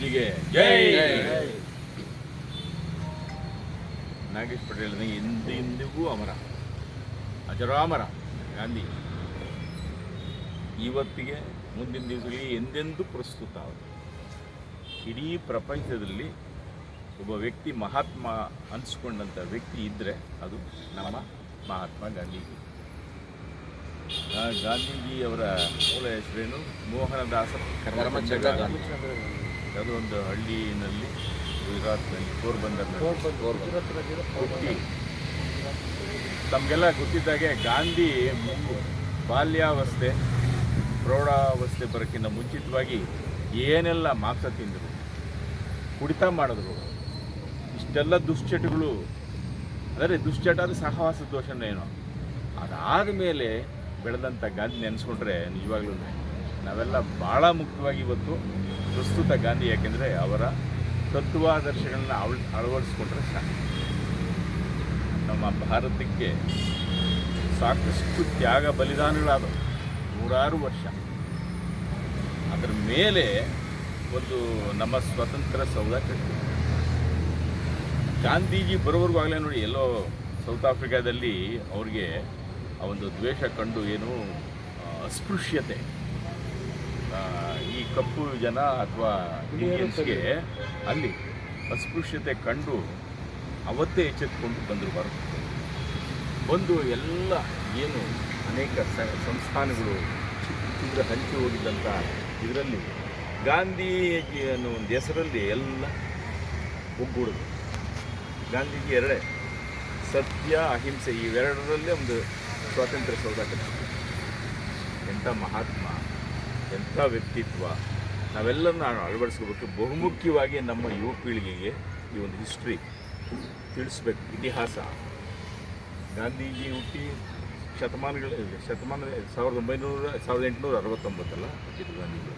ಇಲ್ಲಿಗೆ ಜೈ ನಾಗೇಶ್ ಪಟೇಲ್ ಇಂದು ಇಂದಿಗೂ ಅಮರ. ಅಜರಾಮರ ಗಾಂಧಿ. ಇವತ್ತಿಗೆ ಮುಂದಿನ ದಿವಸಗಳಲ್ಲಿ ಎಂದೆಂದೂ ಪ್ರಸ್ತುತ ಅವರು ಇಡೀ ಪ್ರಪಂಚದಲ್ಲಿ ಒಬ್ಬ ವ್ಯಕ್ತಿ ಮಹಾತ್ಮ ಅನಿಸ್ಕೊಂಡಂಥ ವ್ಯಕ್ತಿ ಇದ್ದರೆ ಅದು ನಮ್ಮ ಮಹಾತ್ಮ ಗಾಂಧೀಜಿ. ಗಾಂಧೀಜಿಯವರ ಮೂಲ ಹೆಸರೇನು? ಮೋಹನದಾಸ ಕರ್ಮಚಂದ್ರ ಗಾಂಧಿ ಅದು ಒಂದು ಹಳ್ಳಿನಲ್ಲಿ ಗುಜರಾತ್ನಲ್ಲಿ ಪೋರ್ಬಂದರ್ನಲ್ಲಿ. ತಮಗೆಲ್ಲ ಗೊತ್ತಿದ್ದಾಗೆ ಗಾಂಧಿ ಬಾಲ್ಯಾವಸ್ಥೆ, ಪ್ರೌಢಾವಸ್ಥೆ ಬರೋಕ್ಕಿಂತ ಮುಂಚಿತವಾಗಿ ಏನೆಲ್ಲ ಮಾಂಸ ತಿಂದರು, ಕುಡಿತ ಮಾಡಿದ್ರು, ಇಷ್ಟೆಲ್ಲ ದುಶ್ಚಟಗಳು ಅಂದರೆ ದುಶ್ಚಟ ಅಂದರೆ ಸಹವಾಸ ದೋಷನೇನೋ ಅದಾದ ಮೇಲೆ ಬೆಳೆದಂಥ ಗಾಂಧಿ ನೆನೆಸ್ಕೊಂಡ್ರೆ ನಿಜವಾಗ್ಲೂ. ನಾವೆಲ್ಲ ಭಾಳ ಮುಖ್ಯವಾಗಿ ಇವತ್ತು ಪ್ರಸ್ತುತ ಗಾಂಧಿ ಯಾಕೆಂದರೆ ಅವರ ತತ್ವಾದರ್ಶಗಳನ್ನ ಅಳ, ಅಳವಡಿಸ್ಕೊಂಡ್ರೆ ಸಾಕು. ನಮ್ಮ ಭಾರತಕ್ಕೆ ಸಾಕಷ್ಟು ತ್ಯಾಗ ಬಲಿದಾನಗಳಾದವು. ನೂರಾರು ವರ್ಷ. ಅದರ ಮೇಲೆ ಒಂದು ನಮ್ಮ ಸ್ವತಂತ್ರ ಸೌಧ ಕಟ್ಟಿ. ಗಾಂಧೀಜಿ ಬರೋವರೆಗೂ ಆಗಲೇ ನೋಡಿ, ಎಲ್ಲೋ ಸೌತ್ ಆಫ್ರಿಕಾದಲ್ಲಿ ಅವ್ರಿಗೆ ಆ ಒಂದು ದ್ವೇಷ ಕಂಡು ಏನು ಅಸ್ಪೃಶ್ಯತೆ. ಈ ಕಪ್ಪು ಜನ ಅಥವಾ ಇಂಡಿಯನ್ಸ್ಗೆ ಅಲ್ಲಿ ಅಸ್ಪೃಶ್ಯತೆ ಕಂಡು ಅವತ್ತೇ ಎಚ್ಚೆತ್ಕೊಂಡು ಬಂದರು ಬರ ಬಂದು ಎಲ್ಲ ಏನು ಅನೇಕ ಸ- ಸಂಸ್ಥಾನಗಳು ಚಿತ್ರ ಹಂಚಿ ಹೋಗಿದ್ದಂಥ ಇದರಲ್ಲಿ ಗಾಂಧೀಜಿ ಅನ್ನೋ ಒಂದು ಹೆಸರಲ್ಲಿ ಎಲ್ಲ ಒಗ್ಗೂಡಿದ್ರು ಗಾಂಧೀಜಿ ಎರಡೇ. ಸತ್ಯ ಅಹಿಂಸೆ ಇವೆರಡರಲ್ಲೇ ಒಂದು ಸ್ವಾತಂತ್ರ್ಯ ಸೌಧ ಎಂಥ ಮಹಾತ್ಮ. ಎಂಥ ವ್ಯಕ್ತಿತ್ವ ನಾವೆಲ್ಲರನ್ನ ಅಳವಡಿಸ್ಕೋಬೇಕು. ಬಹುಮುಖ್ಯವಾಗಿ ನಮ್ಮ ಯುವ ಪೀಳಿಗೆಗೆ ಈ ಒಂದು ಹಿಸ್ಟ್ರಿ ತಿಳಿಸ್ಬೇಕು. ಇತಿಹಾಸ. ಗಾಂಧೀಜಿ ಹುಟ್ಟಿ ಶತಮಾನಗಳ, ಶತಮಾನ, ಸಾವಿರದ ಒಂಬೈನೂರ, ಸಾವಿರದ ಎಂಟುನೂರ ಅರವತ್ತೊಂಬತ್ತಲ್ಲ? ಹುಟ್ಟಿದ್ರು ಗಾಂಧೀಜಿ.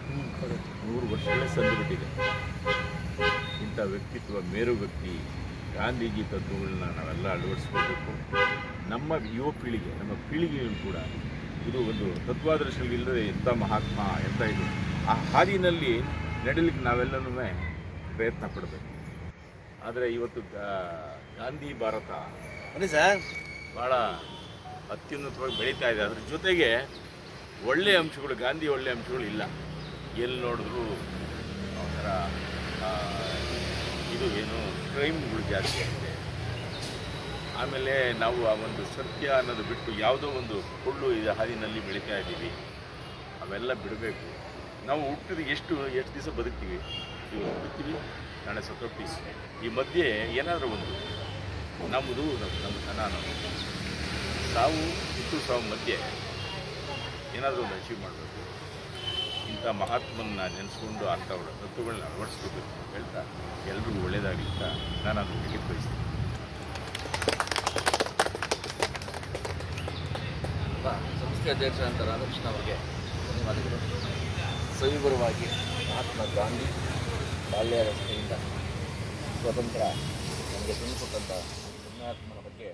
ನೂರು ವರ್ಷಗಳೇ ಸಂದುಬಿಟ್ಟಿದೆ ಇಂಥ ವ್ಯಕ್ತಿತ್ವ, ಮೇರು ವ್ಯಕ್ತಿ, ಗಾಂಧೀಜಿ ತತ್ವಗಳನ್ನ ನಾವೆಲ್ಲ ಅಳವಡಿಸ್ಕೋಬೇಕು ನಮ್ಮ ಯುವ ಪೀಳಿಗೆ, ನಮ್ಮ ಪೀಳಿಗೆಗಳು ಕೂಡ ಇದು ಒಂದು ಇಲ್ಲದೆ ಎಂಥ ಮಹಾತ್ಮ ಎಂಥ ಇದು. ಆ ಹಾದಿನಲ್ಲಿ ನಡೀಲಿಕ್ಕೆ ನಾವೆಲ್ಲನೂ ಪ್ರಯತ್ನ ಪಡಬೇಕು. ಆದರೆ ಇವತ್ತು ಗಾ- ಗಾಂಧಿ ಭಾರತ ಅದೇ ಸರ್. ಭಾಳ ಅತ್ಯುನ್ನತವಾಗಿ ಬೆಳೀತಾ ಇದೆ. ಅದ್ರ ಜೊತೆಗೆ ಒಳ್ಳೆಯ ಅಂಶಗಳು ಗಾಂಧಿ ಒಳ್ಳೆಯ ಅಂಶಗಳು ಇಲ್ಲ. ಎಲ್ಲಿ ನೋಡಿದ್ರು ಒಂಥರ ಇದು ಏನು ಕ್ರೈಮ್ಗಳು ಜಾಸ್ತಿ ಆಗಿದೆ. ಆಮೇಲೆ ನಾವು ಆ ಒಂದು ಸತ್ಯ ಅನ್ನೋದು ಬಿಟ್ಟು ಯಾವುದೋ ಒಂದು ಹುಳ್ಳು ಇದು ಹಾದಿನಲ್ಲಿ ಬೆಳೀತಾ ಇದ್ದೀವಿ. ಅವೆಲ್ಲ ಬಿಡಬೇಕು. ನಾವು ಹುಟ್ಟಿದ ಎಷ್ಟು ಎಷ್ಟು ದಿವಸ ಬದುಕ್ತೀವಿ? ಇವತ್ತು ಬದುಕ್ತೀವಿ ನಾಳೆ ಸತ್ತೋಗ್ತೀವಿ ಈ ಮಧ್ಯೆ ಏನಾದರೂ ಒಂದು. ನಮ್ಮದು, ನಮ್ಮ ನಾನು ಸಾವು ಹುಟ್ಟು ಸಾವು ಮಧ್ಯೆ ಏನಾದರೂ ಒಂದು ಅಚೀವ್ ಮಾಡಬೇಕು. ಇಂಥ ಮಹಾತ್ಮನ್ನ ನೆನೆಸ್ಕೊಂಡು ಅಂಥವ್ರ ತತ್ವಗಳನ್ನ ಅಳವಡಿಸ್ಕೋಬೇಕು ಹೇಳ್ತಾ, ಎಲ್ರಿಗೂ ಒಳ್ಳೆಯದಾಗಿತ್ತ ನಾನು ಅದನ್ನು ಬಯಸ್ತೀನಿ. ಸಂಸ್ಥೆ ಅಂತ ರಾಧಾಕೃಷ್ಣ ಅವರಿಗೆ. ಧನ್ಯವಾದಗಳು. ಸವಿವರವಾಗಿ ಮಹಾತ್ಮ ಗಾಂಧಿ ಬಾಲ್ಯ ರಸ್ತೆಯಿಂದ ಸ್ವತಂತ್ರ, ನಮಗೆ ತಂದುಕೊಟ್ಟಂಥ ಪುಣ್ಯಾತ್ಮನ ಬಗ್ಗೆ